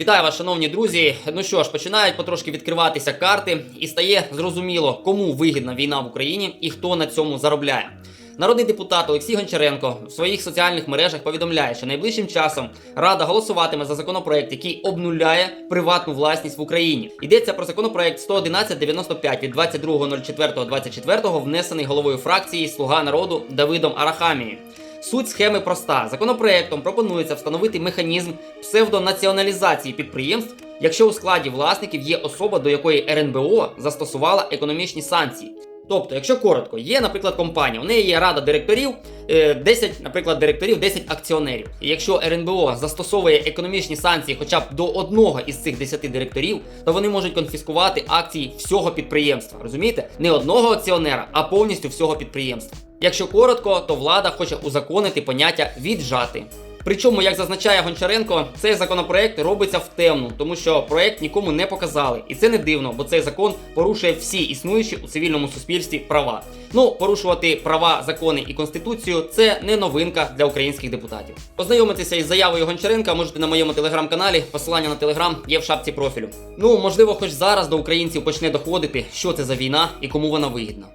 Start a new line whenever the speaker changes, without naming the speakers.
Вітаю вас, шановні друзі. Ну що ж, починають потрошки відкриватися карти, і стає зрозуміло, кому вигідна війна в Україні і хто на цьому заробляє. Народний депутат Олексій Гончаренко в своїх соціальних мережах повідомляє, що найближчим часом Рада голосуватиме за законопроект, який обнуляє приватну власність в Україні. Йдеться про законопроект 11195 від 22.04.24, внесений головою фракції Слуга народу Давидом Арахамією. Суть схеми проста. Законопроектом пропонується встановити механізм псевдонаціоналізації підприємств, якщо у складі власників є особа, до якої РНБО застосувала економічні санкції. Тобто, якщо коротко, є, наприклад, компанія, у неї є рада директорів, е, 10, наприклад, директорів, 10 акціонерів. І якщо РНБО застосовує економічні санкції хоча б до одного із цих 10 директорів, то вони можуть конфіскувати акції всього підприємства. Розумієте? Не одного акціонера, а повністю всього підприємства. Якщо коротко, то влада хоче узаконити поняття віджати. Причому, як зазначає Гончаренко, цей законопроект робиться в темну, тому що проект нікому не показали. І це не дивно, бо цей закон порушує всі існуючі у цивільному суспільстві права. Ну, порушувати права, закони і конституцію це не новинка для українських депутатів. Познайомитися із заявою Гончаренка можете на моєму телеграм-каналі. Посилання на телеграм є в шапці профілю. Ну, можливо, хоч зараз до українців почне доходити, що це за війна і кому вона вигідна.